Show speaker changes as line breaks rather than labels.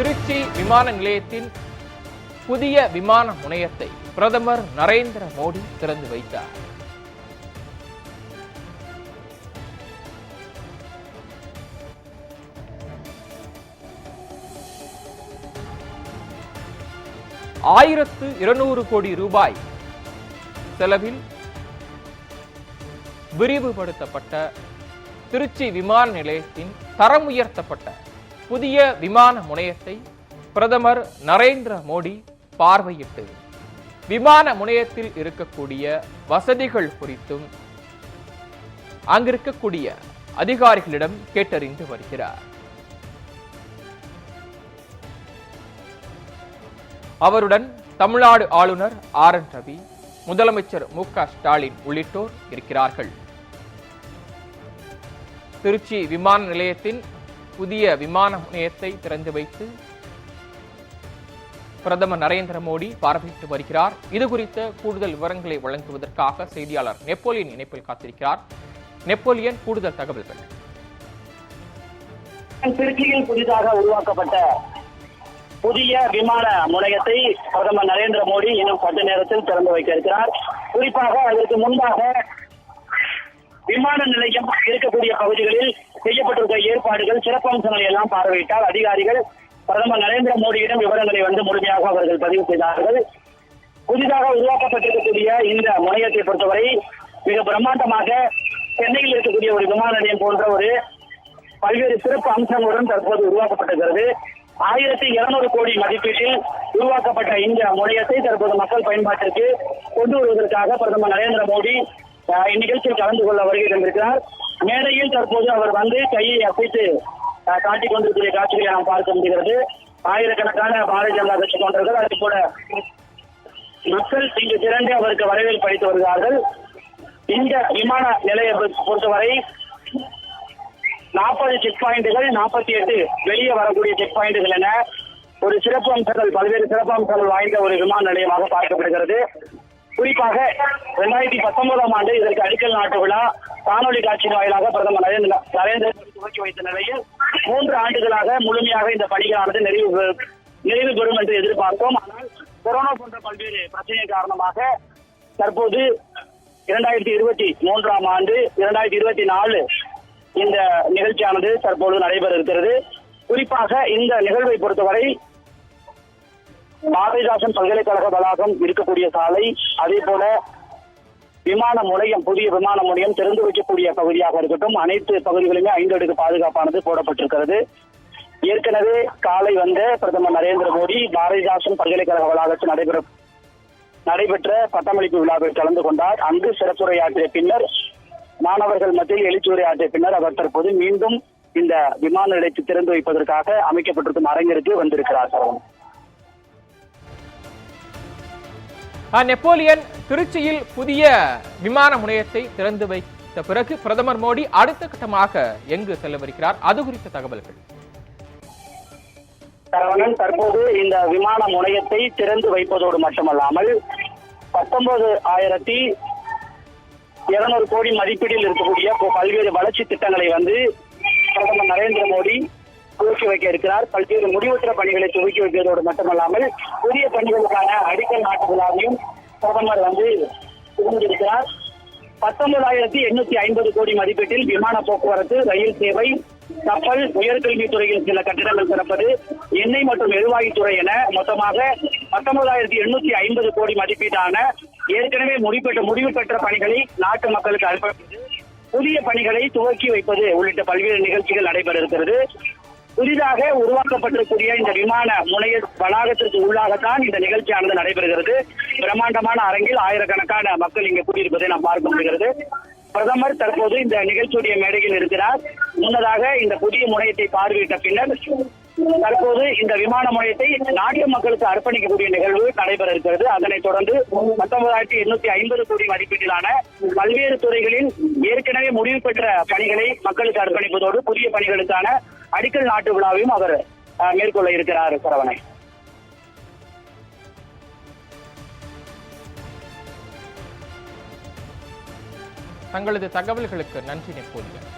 திருச்சி விமான நிலையத்தின் புதிய விமான முனையத்தை பிரதமர் நரேந்திர மோடி திறந்து வைத்தார். ஆயிரத்து இருநூறு கோடி ரூபாய் செலவில் விரிவுபடுத்தப்பட்ட திருச்சி விமான நிலையத்தின் தரம் உயர்த்தப்பட்ட புதிய விமான முனையத்தை பிரதமர் நரேந்திர மோடி பார்வையிட்டு விமான முனையத்தில் இருக்கக்கூடிய வசதிகள் குறித்தும் அங்கிருக்கக்கூடிய அதிகாரிகளிடம் கேட்டறிந்து வருகிறார். அவருடன் தமிழ்நாடு ஆளுநர் ஆர் என் ரவி முதலமைச்சர் மு க ஸ்டாலின் உள்ளிட்டோர் இருக்கிறார்கள். திருச்சி விமான நிலையத்தின் புதிய விமான நிலையத்தை திறந்து வைத்து பிரதமர் நரேந்திர மோடி பார்வையிட்டு வருகிறார். இது குறித்த கூடுதல் விவரங்களை வழங்குவதற்காக செய்தியாளர் நெப்போலியன் இணைப்பில் காத்திருக்கிறார். நெப்போலியன் கூடுதல் தகவல்கள்.
திருச்சியில் புதிதாக உருவாக்கப்பட்ட புதிய விமான முனையத்தை பிரதமர் நரேந்திர மோடி இன்னும் கொஞ்ச நேரத்தில் திறந்து வைக்க இருக்கிறார் குறிப்பாக அதற்கு முன்பாக விமான நிலையம் இருக்கக்கூடிய பகுதிகளில் செய்யப்பட்டிருக்க ஏற்பாடுகள் சிறப்பம்சங்களை எல்லாம் பார்வையிட்டால் அதிகாரிகள் பிரதமர் நரேந்திர மோடியிடம் விவரங்களை வந்து முழுமையாக அவர்கள் பதிவு செய்தார்கள். புதிதாக உருவாக்கப்பட்டிருக்கக்கூடிய இந்த முனையத்தை பொறுத்தவரை மிக பிரம்மாண்டமாக சென்னையில் இருக்கக்கூடிய ஒரு விமான நிலையம் போன்ற ஒரு பல்வேறு சிறப்பு அம்சங்களுடன் தற்போது உருவாக்கப்பட்டிருக்கிறது. ஆயிரத்தி இருநூறு கோடி மதிப்பீட்டில் உருவாக்கப்பட்ட இந்த முனையத்தை தற்போது மக்கள் பயன்பாட்டிற்கு கொண்டு வருவதற்காக பிரதமர் நரேந்திர மோடி இந்நிகழ்ச்சியில் கலந்து கொள்ள வருகை தந்திருக்கிறார். மேடையில் தற்போது அவர் வந்து கையை அசைத்து காட்டிக் கொண்டிருக்கிற காட்சிகளை நாம் பார்க்க முடிகிறது. ஆயிரக்கணக்கான பாரதிய ஜனதா கட்சி போன்றவர்கள் அதே போல மக்கள் இங்கு திரண்டு அவருக்கு வரவேற்பு அளித்து வருகிறார்கள். இந்த விமான நிலையத்தை பொறுத்தவரை நாற்பது செக் பாயிண்டுகள் நாற்பத்தி எட்டு வெளியே வரக்கூடிய செக் பாயிண்டுகள் என ஒரு சிறப்பு அம்சங்கள் பல்வேறு சிறப்பு அம்சங்கள் வாய்ந்த ஒரு விமான நிலையமாக பார்க்கப்படுகிறது. குறிப்பாக இரண்டாயிரத்தி பத்தொன்பதாம் ஆண்டு இதற்கு அடிக்கல் நாட்டு விழா காணொலி காட்சி வாயிலாக பிரதமர் நரேந்திர நரேந்திர மோடி துவக்கி வைத்த நிலையில் மூன்று ஆண்டுகளாக முழுமையாக இந்த பணிகளானது நிறைவு பெ- நிறைவு பெறும் என்று எதிர்பார்த்தோம். ஆனால் கொரோனா போன்ற பல்வேறு பிரச்சனை காரணமாக தற்போது இரண்டாயிரத்தி இருபத்தி மூன்றாம் ஆண்டு இரண்டாயிரத்தி இருபத்தி நாலு இந்த நிகழ்ச்சியானது தற்போது நடைபெற இருக்கிறது. குறிப்பாக இந்த நிகழ்வை பொறுத்தவரை பாரதிதாசன் பல்கலைக்கழக வளாகம் இருக்கக்கூடிய சாலை அதே போல விமான முனையம் புதிய விமான முனையம் திறந்து வைக்கக்கூடிய பகுதியாக இருக்கட்டும் அனைத்து பகுதிகளுமே ஐந்து அடுக்கு பாதுகாப்பானது போடப்பட்டிருக்கிறது. ஏற்கனவே காலை வந்த பிரதமர் நரேந்திர மோடி பாரதிதாசன் பல்கலைக்கழக வளாகத்தில் நடைபெற நடைபெற்ற பட்டமளிப்பு விழாவில் கலந்து கொண்டார். அங்கு சிறப்புரையாற்றிய பின்னர் மாணவர்கள் மத்தியில் எழுச்சியுரை பின்னர் அவர் தற்போது மீண்டும் இந்த விமான நிலையத்தை திறந்து வைப்பதற்காக அமைக்கப்பட்டிருக்கும் அரங்கிற்கு வந்திருக்கிறார். சரவணன்
நெப்போலியன் திருச்சியில் புதிய விமான முனையத்தை திறந்து வைத்த பிறகு பிரதமர் மோடி அடுத்த கட்டமாக எங்கு செல்லவிருக்கிறார்? அது குறித்த தகவல்கள்.
சரவணன் தற்போது இந்த விமான முனையத்தை திறந்து வைப்பதோடு மட்டுமல்லாமல் பத்தொன்பது ஆயிரத்தி இருநூறு கோடி மதிப்பீட்டில் இருக்கக்கூடிய பல்வேறு வளர்ச்சி திட்டங்களை வந்து பிரதமர் நரேந்திர மோடி துவக்கி வைக்க இருக்கிறார். பல்வேறு முடிவுற்ற பணிகளை துவக்கி வைப்பதோடு மட்டுமல்லாமல் புதிய பணிகளுக்கான அடிக்கல் நாட்டுகளாகவும் பிரதமர் வந்து இருந்திருக்கிறார். பத்தொன்பதாயிரத்தி எண்ணூத்தி ஐம்பது கோடி மதிப்பீட்டில் விமான போக்குவரத்து ரயில் சேவை கப்பல் உயர்கல்வித்துறையில் சில கட்டிடங்கள் திறப்பது எண்ணெய் மற்றும் எரிவாயுத்துறை என மொத்தமாக பத்தொன்பதாயிரத்தி எண்ணூத்தி ஐம்பது கோடி மதிப்பீட்டான ஏற்கனவே முடிப்பெற்ற முடிவு பெற்ற பணிகளை நாட்டு மக்களுக்கு அர்ப்பணிப்பது புதிய பணிகளை துவக்கி வைப்பது உள்ளிட்ட பல்வேறு நிகழ்ச்சிகள் நடைபெற இருக்கிறது. புதிதாக உருவாக்கப்பட்டிருக்கூடிய இந்த விமான முனைய வளாகத்திற்கு உள்ளாகத்தான் இந்த நிகழ்ச்சியானது நடைபெறுகிறது. பிரம்மாண்டமான அரங்கில் ஆயிரக்கணக்கான மக்கள் இங்கு கூடியிருப்பதை நாம் பார்க்க முடிகிறது. பிரதமர் தற்போது இந்த நிகழ்ச்சியுடைய மேடையில் இருக்கிறார். முன்னதாக இந்த புதிய முனையத்தை பார்வையிட்ட பின்னர் தற்போது இந்த விமான முனையத்தை நாட்டு மக்களுக்கு அர்ப்பணிக்கக்கூடிய நிகழ்வு நடைபெற இருக்கிறது. அதனைத் தொடர்ந்து பத்தொன்பதாயிரத்தி எண்ணூத்தி ஐம்பது கோடி மதிப்பீட்டிலான பல்வேறு துறைகளில் ஏற்கனவே முடிவு பெற்ற பணிகளை மக்களுக்கு அர்ப்பணிப்பதோடு புதிய பணிகளுக்கான அடிக்கல் நாட்டு விழாவையும் அவர் மேற்கொள்ள இருக்கிறார் சரவணை
தங்களது தகவல்களுக்கு நன்றி நெப்போலியன்